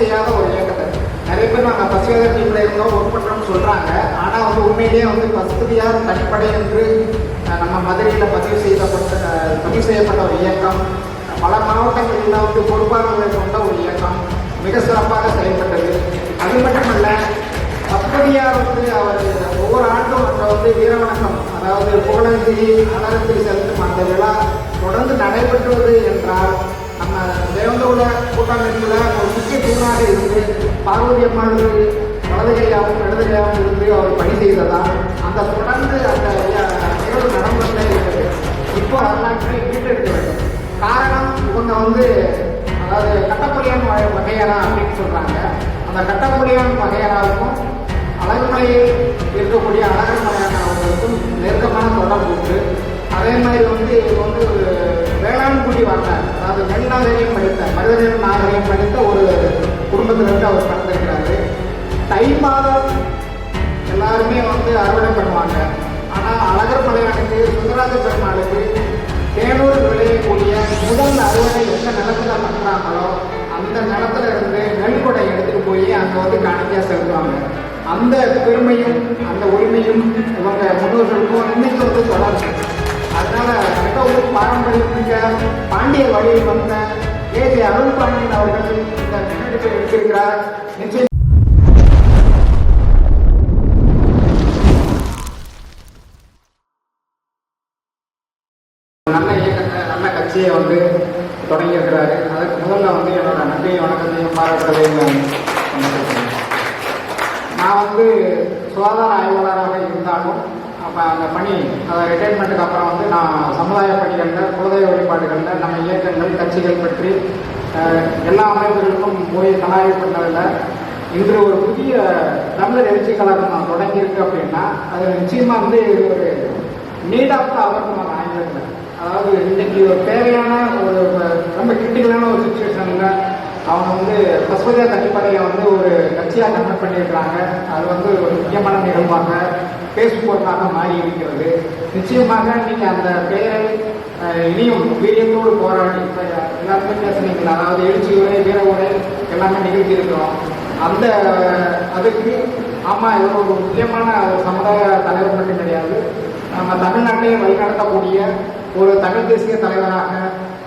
செய்யாத ஒரு இயக்கத்தை நிறைய பேர் நாங்கள் பசியாத டீமில் இருந்தோம் ஒர்க் பண்ணுறோம்னு சொல்கிறாங்க ஆனால் வந்து உண்மையிலேயே வந்து பசுதியார் தனிப்படை என்று நம்ம மதுரையில் பதிவு செய்யப்பட்ட பதிவு செய்யப்பட்ட ஒரு இயக்கம். பல மாவட்டங்களில் வந்து பொறுப்பாளர்களை கொண்ட ஒரு இயக்கம். மிக சிறப்பாக செயல்பட்டது. அது மட்டுமல்ல பத்மதியார் வந்து அவர் ஒவ்வொரு ஆண்டும் அங்கே வந்து வீரவணக்கம் அதாவது புகழஞ்சி அலரத்தில் செலுத்தும் அந்த விழா தொடர்ந்து நடைபெற்றுவது என்றால் நம்ம தேவந்தோட கூட்டமைப்பில் முக்கிய தூணாக இருந்து பார்வதி அம்மாளுக்கு வலதுகையாகவும் இடதுகையாகவும் இருந்து அவர் பணி செய்ததால் அந்த தொடர்ந்து அந்த நிகழ்வு நடந்துள்ளே இருக்கிறது இப்போ வரலாற்றை மீட்டெடுக்க வேண்டும். காரணம் இவங்க வந்து அதாவது கட்டப்பொழியான் வகை- வகையறா அப்படின்னு சொல்கிறாங்க அந்த கட்டப்பொழியான் வகையறாவுக்கும் அழகுமலையில் இருக்கக்கூடிய அழகர் மலையான அவர்களுக்கும் நெருக்கமான தொடர்பு உண்டு. அதே மாதிரி வந்து இது வந்து ஒரு வேளாண்குடி வரலாறு அதாவது நெல் படித்த மனிதநேர நாகரிகம் படித்த ஒரு குடும்பத்திலிருந்து அவர் பிறந்திருக்கிறாரு தை மாதம் எல்லாருமே வந்து அறுவடை பண்ணுவாங்க ஆனால் அழகர் மலையானுக்கு சுந்தராஜ பெருமாளுக்கு தேனூர் விளையக்கூடிய முதல் அறுவடை எந்த நிலத்துல பண்ணுறாங்களோ அந்த நிலத்துல இருந்து நெல்குடை எடுத்துட்டு போய் அங்கே வந்து காணிக்கையாக செலுத்துவாங்க. அந்த பெருமையும் அந்த உரிமையும் இவங்க முன்னோர்களுக்கும் இன்னைக்கு வந்து தொடர்ந்து. அதனால மிகவும் ஒரு பாரம்பரியமிக்க பாண்டிய வழியில் வந்த ஏ ஜே அருள் பாண்டியன் அவர்கள் இந்த முன்னெடுப்பை எடுத்திருக்கிறார் நிச்சயம் நல்ல இயக்கத்தை நல்ல கட்சியை வந்து தொடங்கியிருக்கிறாரு அதற்கு முதல்ல வந்து என்னோட நன்றியை வணக்கத்தையும் பாராட்டுறதையும் நான் நான் வந்து சுகாதார ஆய்வாளராக இருந்தாலும் அப்போ அந்த பணி அதை ரிட்டைர்மெண்ட்டுக்கு அப்புறம் வந்து நான் சமுதாய பணிகளில் குலதெய்வ வழிபாடுகளில் நம்ம இயக்கங்கள் கட்சிகள் பற்றி எல்லா அமைப்புகளுக்கும் போய் கலாய்வு பண்ணதில் இன்று ஒரு புதிய தமிழர் எழுச்சி கழகம் நான் தொடங்கியிருக்கு அப்படின்னா அது நிச்சயமாக வந்து இது ஒரு நீட் ஆஃப் நான் அவர் ஆங்கிலத்தில் அதாவது இன்னைக்கு ஒரு தேவையான ஒரு ரொம்ப கிரிட்டிக்கலான ஒரு சுச்சுவேஷனில் அவங்க வந்து பசுபதியா தனிப்படையை வந்து ஒரு கட்சியாக கன்வெர்ட் பண்ணியிருக்கிறாங்க. அது வந்து ஒரு முக்கியமான நிகழ்வாக பேசுபொருளாக மாறி இருக்கிறது. நிச்சயமாக நீங்கள் அந்த பெயரை இனியும் வீரியத்தோடு போராடி இப்ப எல்லாருமே பேசுனீங்களா? அதாவது எழுச்சி உரை வீர உரை எல்லாமே நிகழ்த்தி இருக்கிறோம். அந்த அதுக்கு ஆமாம் இவர் ஒரு முக்கியமான சமுதாய தலைவர் மட்டும் கிடையாது. நம்ம தமிழ்நாட்டை வழிநடத்தக்கூடிய ஒரு தமிழ் தேசிய தலைவராக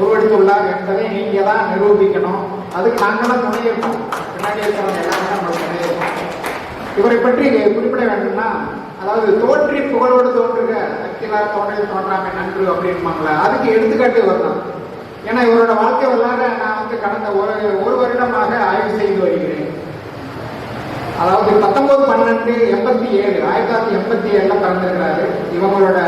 உருவெடுத்துள்ளார் என்பதை நீங்கள் தான் நிரூபிக்கணும். அதுக்கு நாங்களாம் துணை இருக்கோம். பின்னாடி இருக்கிறவங்க எல்லாமே நம்மளுக்கு துணை இருக்கோம். இவரை பற்றி குறிப்பிட வேண்டும்னா அதாவது தோன்றி புகழோடு தோன்றுக அக்கிலா தோன்றில் தோன்றாமை நன்று அப்படின்பாங்களே அதுக்கு எடுத்துக்காட்டு இவர் ஏன்னா இவரோட வாழ்க்கை வரலாறு நான் வந்து கடந்த ஒரு ஒரு வருடமாக ஆய்வு செய்து வருகிறேன். அதாவது பத்தொன்பது பன்னெண்டு எண்பத்தி ஏழு ஆயிரத்தி தொள்ளாயிரத்தி எண்பத்தி ஏழுல பிறந்திருக்கிறாரு. இவங்களோட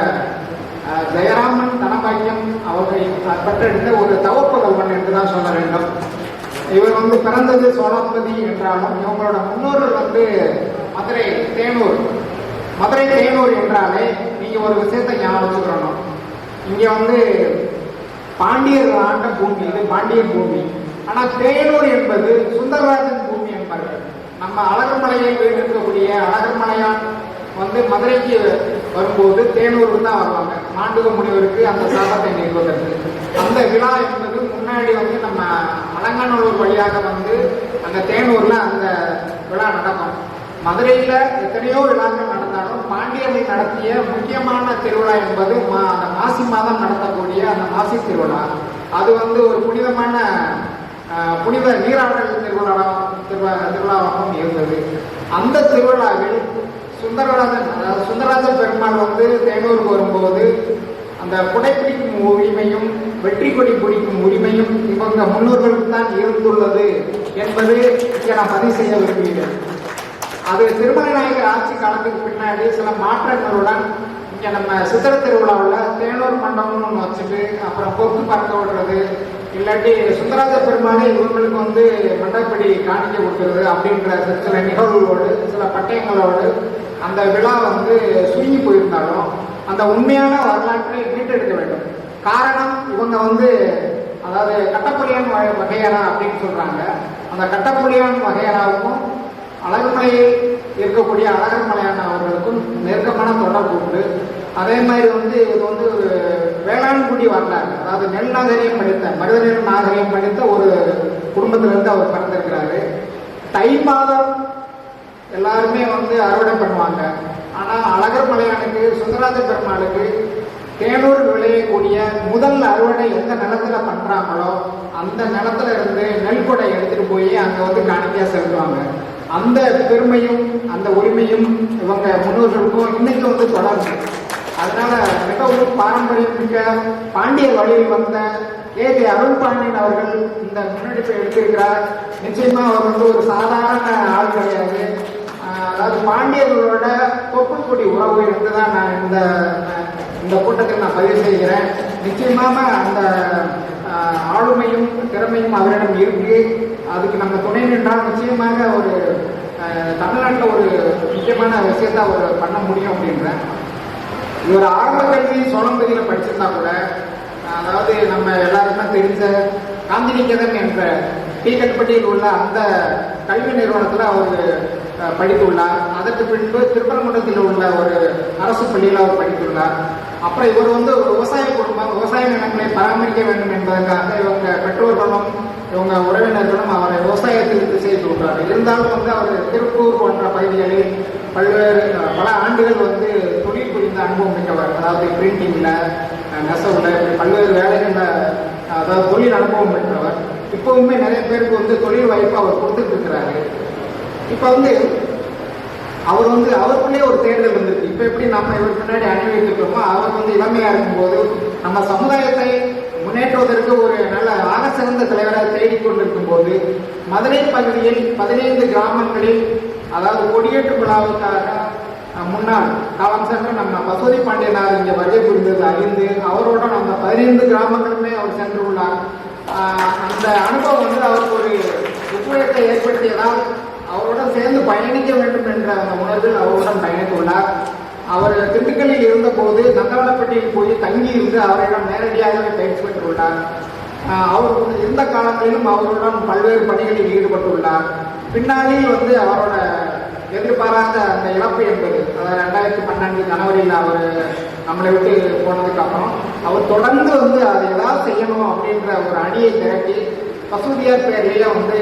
ஜெயராமன் தனபாக்கியம் அவர்கள் பெற்றெடுத்த ஒரு தவப்புதல்வன் என்று தான் சொல்ல வேண்டும். இவர் வந்து பிறந்தது சோழபதி என்றாலும் இவங்களோட முன்னோர்கள் வந்து மதுரை தேனூர். மதுரை தேனூர் என்றாலே நீங்க ஒரு விஷயத்தை ஞாபகம் வச்சுக்கிறணும் இங்க வந்து பாண்டியர் ஆண்ட பூமி இது பாண்டியர் பூமி. ஆனா தேனூர் என்பது சுந்தரராஜன் பூமி என்பார்கள். நம்ம அழகர்மலையில் இருக்கக்கூடிய அழகர்மலையான் வந்து மதுரைக்கு வரும்போது தேனூருக்கு தான் வருவாங்க. மாண்டுக முனிவருக்கு அந்த சாபத்தை நிறுவதற்கு அந்த விழா என்பது முன்னாடி வந்து வழியாக வந்து அந்த தேனூர்ல அந்த விழா நடக்கும். மதுரையில எத்தனையோ விழாக்கள் நடந்தாலும் பாண்டியனை நடத்திய முக்கியமான திருவிழா என்பது மா- அந்த மாசி மாதம் நடத்தக்கூடிய அந்த மாசி திருவிழா. அது வந்து ஒரு புனிதமான புனித நீராடல் திருவிழா திருவிழா திருவிழாவாகவும் இருந்தது. அந்த திருவிழாவில் சுந்தரராஜன் சுந்தரராஜ பெருமாள் வந்து தேனூருக்கு வரும்போது அந்த புடைப்பிடிக்கும் உரிமையும் வெற்றி கொடி பிடிக்கும் உரிமையும் இவங்க முன்னோர்களுக்கு தான் இருந்துள்ளது என்பது இங்கே நான் பதிவு செய்ய விரும்புகிறேன். அது திருமலைநாயகர் ஆட்சி காலத்துக்கு பின்னாடி சில மாற்றங்களுடன் இங்கே நம்ம சித்திர திருவிழாவில் தேனூர் மண்டபம்னு ஒன்று வச்சுட்டு அப்புறம் பொறுத்து பறக்க விடுறது இல்லாட்டி சுந்தராஜ பெருமாளே இவங்களுக்கு வந்து மண்டப்படி காணிக்க கொடுக்கறது அப்படின்ற சில நிகழ்வுகளோடு சில பட்டயங்களோடு அந்த விழா வந்து சுருங்கி போயிருந்தாலும் அந்த உண்மையான வரலாற்றை மீட்டெடுக்க வேண்டும். காரணம் இவங்க வந்து அதாவது கட்டப்புலியான் வகை- வகையறா அப்படின்னு சொல்றாங்க. அந்த கட்டப்புலியான் வகையறாவுக்கும் அழகுமலையில் இருக்கக்கூடிய அழகர் மலையான அவர்களுக்கும் நெருக்கமான தொடர்பு உண்டு. அதே மாதிரி வந்து இது வந்து ஒரு வேளாண்குடி வரலாறு. அதாவது நெல் நாகரிகம் படித்த மனிதநெல் நாகரிகம் படித்த ஒரு குடும்பத்திலிருந்து அவர் பிறந்திருக்கிறாரு. தை மாதம் எல்லாருமே வந்து அறுவடை பண்ணுவாங்க. ஆனால் அழகர் மலையானுக்கு சுந்தராஜ பெருமாளுக்கு தேனூர் விளையக்கூடிய முதல் அறுவடை எந்த நிலத்துல பண்றாங்களோ அந்த நிலத்துல இருந்து நெல் கொடை எடுத்துட்டு போய் அங்க வந்து காணிக்கையா செலுத்துவாங்க. அந்த பெருமையும் அந்த உரிமையும் இவங்க முன்னோர்களுக்கும் இன்னைக்கு வந்து தொடருது அதனால மிகவும் பாரம்பரியம் மிக்க பாண்டிய வழியில் வந்த ஏ ஜே அருள் பாண்டியன் அவர்கள் இந்த முன்னெடுப்பை எடுத்திருக்கிறார். நிச்சயமா அவர் வந்து ஒரு சாதாரண ஆள் கிடையாது அதாவது பாண்டியர்களோட தொப்புள்குடி உறவு இருந்துதான் நான் இந்த இந்த கூட்டத்தில் நான் பதிவு செய்கிறேன். நிச்சயமாக அந்த ஆளுமையும் திறமையும் அவரிடம் இருக்கு. அதுக்கு நம்ம துணை நின்றால் நிச்சயமாக ஒரு தமிழ்நாட்டில் ஒரு முக்கியமான விஷயத்த அவர் பண்ண முடியும் அப்படின்றேன் இவர் ஆரம்ப கல்வி சோழம்பதியில் படிச்சிருந்தா கூட அதாவது நம்ம எல்லாருக்குமே தெரிஞ்ச காந்திநிகேதன் என்ற கீழ்கட்டுப்பட்டியில் உள்ள அந்த கல்வி நிறுவனத்தில் அவர் படித்துள்ளார். அதற்கு பின்பு திருப்பரங்குன்றத்தில் உள்ள ஒரு அரசு பள்ளியில் அவர் படித்துள்ளார். அப்புறம் இவர் வந்து ஒரு விவசாய குடும்பம் விவசாய நிலங்களை பராமரிக்க வேண்டும் என்பதற்காக இவங்க பெற்றோர்களும் இவங்க உறவினர்களும் அவரை விவசாயத்தில் செய்து கொண்டார் இருந்தாலும் வந்து அவர் திருப்பூர் போன்ற பகுதிகளில் பல்வேறு பல ஆண்டுகள் வந்து தொழில் புரிந்த அனுபவம் மிக்கவர். அதாவது பிரிண்டிங்ல நெசவுல பல்வேறு வேலைகளில் அதாவது தொழில் அனுபவம் பெற்றவர். இப்பவுமே நிறைய பேருக்கு வந்து தொழில் வாய்ப்பு அவர் கொடுத்துட்டு இருக்கிறாரு இப்ப வந்து அவர் வந்து அவருக்குள்ளே ஒரு தேர்தல் வந்திருக்கு இப்ப எப்படி நம்ம இவர் பின்னாடி அணி வைத்துக்கிறோமோ அவர் வந்து இளமையா இருக்கும்போது நம்ம சமுதாயத்தை முன்னேற்றுவதற்கு ஒரு நல்ல ஆக சிறந்த தலைவராக தேடிக்கொண்டிருக்கும் போது மதுரை பகுதியில் பதினைந்து கிராமங்களில் அதாவது கொடியேற்று விழாவுக்காக முன்னாள் காலம் சென்ற நம்ம பசுவதி பாண்டியனார் இங்கே வருகை புரிந்தது அறிந்து அவரோட நம்ம பதினைந்து கிராமங்களுமே அவர் சென்றுள்ளார். உள்ளார் அந்த அனுபவம் வந்து அவருக்கு ஒரு உத்வேகத்தை ஏற்படுத்தியதால் அவருடன் சேர்ந்து பயணிக்க வேண்டும் என்ற அந்த உணர்வில் அவருடன் பயணித்துள்ளார். அவர் திண்டுக்கல்லில் இருந்தபோது நந்தவனப்பட்டியில் போய் தங்கி இருந்து அவரிடம் நேரடியாகவே பயிற்சி பெற்றுள்ளார். அவர் எந்த காலங்களிலும் அவருடன் பல்வேறு பணிகளில் ஈடுபட்டுள்ளார். பின்னாளில் வந்து அவரோட எதிர்பாராத அந்த இழப்பு என்பது அதாவது ரெண்டாயிரத்தி பன்னெண்டு ஜனவரியில் அவர் நம்மளை விட்டு போனதுக்கு அப்புறம் அவர் தொடர்ந்து வந்து அதை அப்படின்ற ஒரு அணியை திரட்டி பசுதியார் பேர்லயே வந்து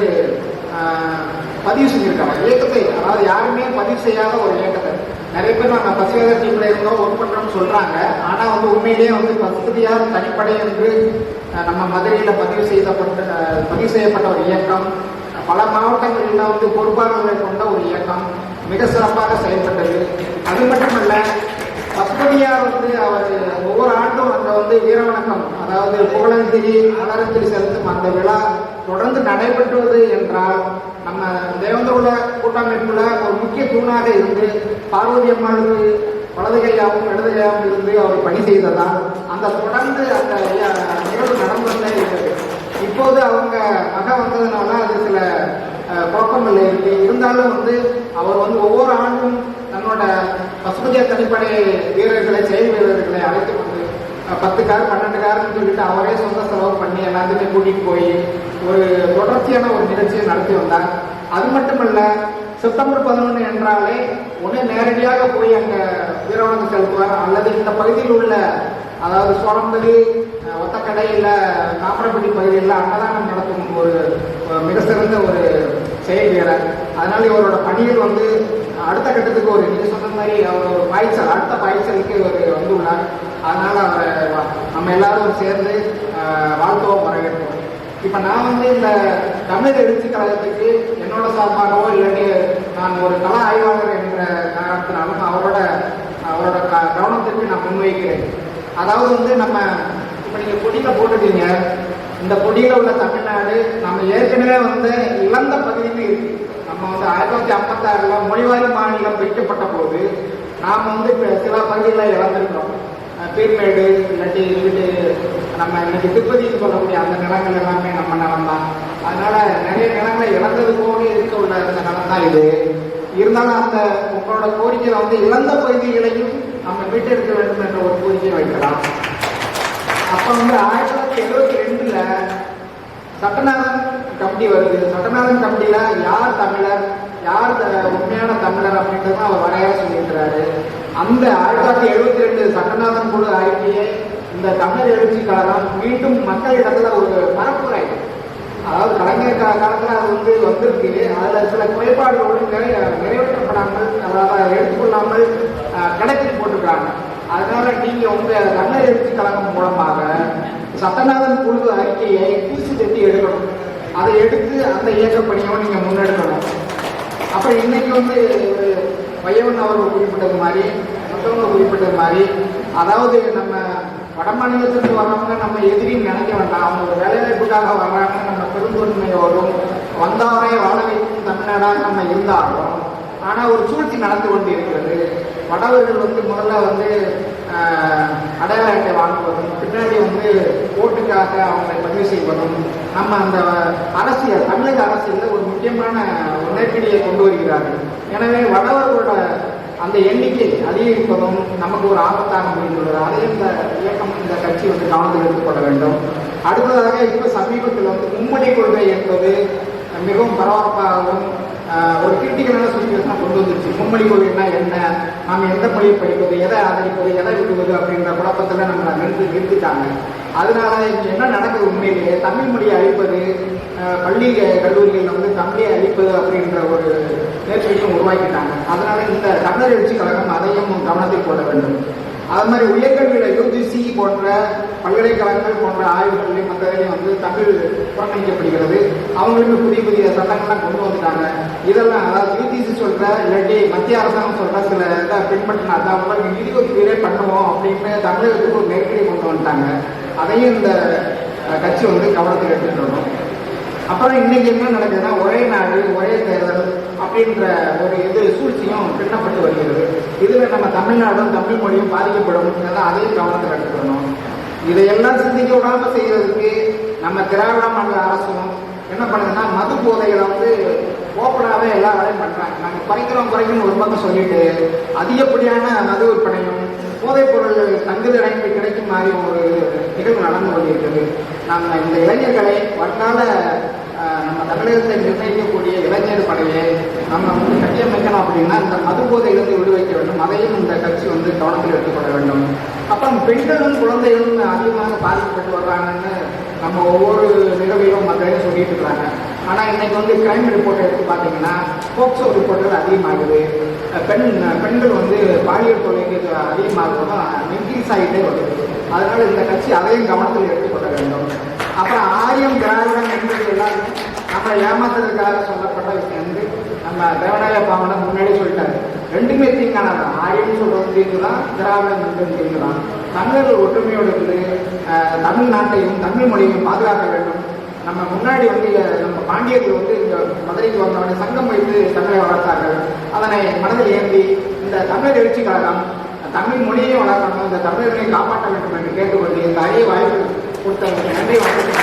பதிவு செஞ்சிருக்காங்க. இயக்கத்தை அதாவது யாருமே பதிவு செய்யாத ஒரு இயக்கத்தை. நிறைய பேர் நாங்கள் பசுவேதர் டீம்ல இருந்தோம் ஒர்க் பண்றோம்னு சொல்றாங்க. ஆனா வந்து உண்மையிலேயே வந்து பசுதியார் தனிப்படை என்று நம்ம மதுரையில பதிவு செய்யப்பட்ட பதிவு செய்யப்பட்ட ஒரு இயக்கம். பல மாவட்டங்களில் வந்து பொறுப்பாளர்களை கொண்ட ஒரு இயக்கம். மிக சிறப்பாக செயல்பட்டது. அது மட்டுமல்ல பசுபதியார் வந்து அவர் ஒவ்வொரு ஆண்டும் அங்க வந்து வீரவணக்கம் அதாவது புகழந்திரி மலரந்திரி செலுத்தும் அந்த விழா தொடர்ந்து நடைபெற்றுவது என்றால் நம்ம தேவந்தகுல கூட்டமைப்புல ஒரு முக்கிய தூணாக இருந்து பார்வதி அம்மாளுக்கு வலது கையாகவும் இடது கையாகவும் இருந்து அவர் பணி செய்ததால் அந்த தொடர்ந்து அந்த நிகழ்வு நடந்து கொண்டே இருக்கிறது இப்போது அவங்க மக வந்ததுனால அது சில குழப்பங்கள் இருக்கு இருந்தாலும் வந்து அவர் வந்து ஒவ்வொரு ஆண்டும் தன்னோட பசுபதியா தனிப்படை வீரர்களை செயல் வீரர்களை அழைத்து கொண்டு பத்து கார் பன்னெண்டு கார்னு சொல்லிட்டு அவரே சொந்த செலவு பண்ணி எல்லாத்தையுமே கூட்டிட்டு போய் ஒரு தொடர்ச்சியான ஒரு நிகழ்ச்சியை நடத்தி வந்தார். அது மட்டுமல்ல செப்டம்பர் பதினொன்று என்றாலே ஒன்று நேரடியாக போய் அங்கே வீரவணக்கம் செலுத்துவார். அல்லது இந்த பகுதியில் உள்ள அதாவது சோழம்பதி அஹ், ஒத்தக்கடை இல்ல காப்பரப்பட்டி பகுதியில் அன்னதானம் நடத்தும் ஒரு ஒரு மிக சிறந்த ஒரு செயல் அதனால இவரோட பணிகள் வந்து அடுத்த கட்டத்துக்கு ஒரு நீங்க சொன்ன மாதிரி அவர் ஒரு பாய்ச்சல் அடுத்த பாய்ச்சலுக்கு இவர் வந்துள்ளார் அதனால அவரை நம்ம எல்லாரும் சேர்ந்து அஹ், வாழ்த்துவோம் வரவேற்போம். இப்ப நான் வந்து இந்த தமிழ் எழுச்சி கழகத்துக்கு என்னோட சார்பாகவோ இல்லாட்டி நான் ஒரு கல ஆய்வாளர் என்ற காரணத்தினாலும் அவரோட அவரோட க- கவனத்திற்கு நான் முன்வைக்கிறேன். அதாவது வந்து நம்ம இப்ப நீங்க கொடியில போட்டுட்டீங்க. இந்த கொடியில உள்ள தமிழ்நாடு நம்ம ஏற்கனவே வந்து இழந்த பகுதிக்கு இருக்கு. நம்ம வந்து ஆயிரத்தி தொள்ளாயிரத்தி ஐம்பத்தாறில் மொழிவாரி மாநிலம் பிரிக்கப்பட்ட போது நாம் வந்து இப்போ சில பகுதிகளில் இழந்திருக்கிறோம். பீர்மேடு இல்லாட்டி இங்கிட்டு நம்ம இன்னைக்கு திருப்பதின்னு சொல்லக்கூடிய அந்த நிலங்கள் எல்லாமே நம்ம நிலம் தான் அதனால நிறைய நிலங்களை இழந்தது போக இருக்க உள்ள இந்த நிலம் தான் இது. இருந்தாலும் அந்த உங்களோட கோரிக்கையில வந்து இழந்த பகுதிகளையும் நம்ம மீட்டெடுக்க வேண்டும் என்ற ஒரு கோரிக்கையை வைக்கலாம். அப்ப வந்து ஆயிரத்தி தொள்ளாயிரத்தி எழுபத்தி ரெண்டுல சட்டநாதன் கமிட்டி வருது. சட்டநாதன் கமிட்டியில யார் தமிழர் யார் த- உண்மையான தமிழர் அப்படின்றத அவர் வரையா சொல்லியிருக்கிறாரு. அந்த ஆயிரத்தி தொள்ளாயிரத்தி எழுபத்தி ரெண்டு சட்டநாதன் குழு அறிக்கையை இந்த தமிழர் எழுச்சி கழகம் மீண்டும் மக்களிடத்துல ஒரு பரப்புரை. அதாவது கலைஞர் கா- காலத்துல அது வந்து வந்திருக்கு. அதுல சில குறைபாடுகளோடு நிறைய நிறைவேற்றப்படாமல் அதாவது எடுத்துக்கொள்ளாமல் கணக்கில் போட்டுக்கிறாங்க அதனால நீங்க உங்க தமிழர் எழுச்சி கழகம் மூலமாக சத்தநாதன் குழு அறிக்கையை பூச்சி தட்டி எடுக்கணும். அதை எடுத்து அந்த இயக்க பணியும் நீங்க முன்னெடுக்கணும். அப்புறம் இன்னைக்கு வந்து ஒரு பையவன் அவர்கள் குறிப்பிட்டது மாதிரி மற்றவங்க குறிப்பிட்டது மாதிரி அதாவது நம்ம வட மாநிலத்துக்கு வர்றவங்க நம்ம எதிரின்னு நினைக்க வேண்டாம். அவங்க ஒரு வேலைவாய்ப்புக்காக வர்றாங்க நம்ம பெருந்தொன்மையோடும் வந்தாரே வாழ வைக்கும் தமிழ்நாடாக நம்ம இருந்தாலும் ஆனால் ஒரு சூழ்ச்சி நடந்து கொண்டு இருக்கிறது வடவர்கள் வந்து முதல்ல வந்து அடையாள அட்டை வாங்குவதும் பின்னாடி வந்து ஓட்டுக்காக அவங்களை பதிவு செய்வதும் நம்ம அந்த அரசியல் தமிழக அரசியலில் ஒரு முக்கியமான ஒரு நெருக்கடியை கொண்டு வருகிறார்கள். எனவே வடவர்களோட அந்த எண்ணிக்கை அதிகரிப்பதும் நமக்கு ஒரு ஆபத்தாக முடிந்துள்ளது அதையும் இந்த இயக்கம் இந்த கட்சி வந்து கவனத்தில் எடுத்துக்கொள்ள வேண்டும். அடுத்ததாக இப்போ சமீபத்தில் வந்து மும்மொழி கொள்கை என்பது மிகவும் பரபரப்பாகவும் ஒரு கிரிட்டிக்கலான சுச்சுவேஷனை கொண்டு வந்துருச்சு. மும்மொழி கொள்கைன்னா என்ன நாம் எந்த மொழியை படிப்பது எதை ஆதரிப்பது எதை விடுவது அப்படின்ற குழப்பத்தில் நம்ம நிறுத்தி நிறுத்திட்டாங்க. அதனால இங்கே என்ன நடக்குது உண்மையிலேயே தமிழ் மொழியை அழிப்பது பள்ளி கல்லூரிகளில் வந்து தமிழை அழிப்பது அப்படின்ற ஒரு நேர்ச்சியும் உருவாக்கிட்டாங்க. அதனால இந்த தமிழர் எழுச்சி கழகம் அதையும் கவனத்தில் போட வேண்டும். அது மாதிரி உயர்கல்வியில யூஜிசி போன்ற பல்கலைக்கழகங்கள் போன்ற ஆய்வுகளையும் மற்றதையும் வந்து தமிழ் புறக்கணிக்கப்படுகிறது. அவங்களுக்கு புதிய புதிய சட்டங்கள்லாம் கொண்டு வந்துட்டாங்க. இதெல்லாம் அதாவது யூஜிசி சொல்ற இல்லாட்டி மத்திய அரசாங்கம் சொல்ற சில இதை பின்பற்றினா தான் உங்களுக்கு நிதி பண்ணுவோம் அப்படின்னு தமிழகத்துக்கு ஒரு நெருக்கடி கொண்டு வந்துட்டாங்க. அதையும் இந்த கட்சி வந்து கவனத்தில் எடுத்துட்டு வரணும் அப்புறம் இன்னைக்கு என்ன நடக்குதுன்னா ஒரே நாடு ஒரே தேர்தல் அப்படின்ற ஒரு இது சூழ்ச்சியும் பின்னப்பட்டு வருகிறது. இதில் நம்ம தமிழ்நாடும் தமிழ் மொழியும் பாதிக்கப்படும். அதையும் கவனத்தில் எடுத்துக்கணும். இதையெல்லாம் சிந்திக்க விடாமல் செய்யறதுக்கு நம்ம திராவிட மாநில அரசும் என்ன பண்ணுதுன்னா மது போதைகளை வந்து ஓப்பனாகவே எல்லா வேலையும் பண்ணுறாங்க நாங்கள் குறைக்கிறோம் குறைக்கணும் ஒரு பக்கம் சொல்லிட்டு அதிகப்படியான மது விற்பனையும் போதைப் பொருள் தங்குதடைக்கு கிடைக்கும் மாதிரி ஒரு நிகழ்வு நடந்து கொண்டிருக்கிறது. நம்ம இந்த இளைஞர்களை வருங்கால நம்ம தமிழகத்தை நிர்ணயிக்கக்கூடிய இளைஞர் படையை நம்ம வந்து கட்டியமைக்கணும் அப்படின்னா இந்த மது போதையிலிருந்து விடுவிக்க வேண்டும். அதையும் இந்த கட்சி வந்து கவனத்தில் எடுத்துக்கொள்ள வேண்டும். அப்புறம் பெண்களும் குழந்தைகளும் அதிகமாக பாதிக்கப்பட்டு வர்றாங்கன்னு நம்ம ஒவ்வொரு நிகழ்வையும் மற்றையும் சொல்லிட்டு இருக்கிறாங்க ஆனால் இன்னைக்கு வந்து கிரைம் ரிப்போர்ட் எடுத்து பார்த்தீங்கன்னா போக்சோ ரிப்போர்ட்டுகள் அதிகமாகுது. பெண் பெண்கள் வந்து பாலியல் தொழிலுக்கு அதிகமாகுவதும் இன்க்ரீஸ் ஆகிட்டே வருது. அதனால இந்த கட்சி அதையும் கவனத்தில் எடுத்துக்கொள்ள வேண்டும். அப்புறம் ஆரியம் திராவிடம் என்பது எல்லாருமே அப்புறம் ஏமாத்துறதுக்காக சொல்லப்பட்ட விஷயம் வந்து நம்ம தேவநாய பாவனை முன்னாடி சொல்லிட்டாரு. ரெண்டுமே தீங்கானது ஆரியம் சொல்றது தீங்கு தான் திராவிடம் என்பது தீங்கு தான் தமிழர்கள் ஒற்றுமையோடு இருந்து அஹ், தமிழ்நாட்டையும் தமிழ் மொழியையும் பாதுகாக்க வேண்டும். நம்ம முன்னாடி வந்து நம்ம பாண்டியர்கள் வந்து இந்த மதுரைக்கு வந்தவொடனே சங்கம் வைத்து தமிழை வளர்த்தார்கள். அதனை மனதில் ஏந்தி இந்த தமிழர் எழுச்சி கழகம் தமிழ் மொழியை வளர்க்கணும் இந்த தமிழர்களை காப்பாற்ற வேண்டும் என்று கேட்டுக்கொண்டு இந்த அரிய வாய்ப்பு கொடுத்தவங்களுக்கு நன்றி வணக்கம்.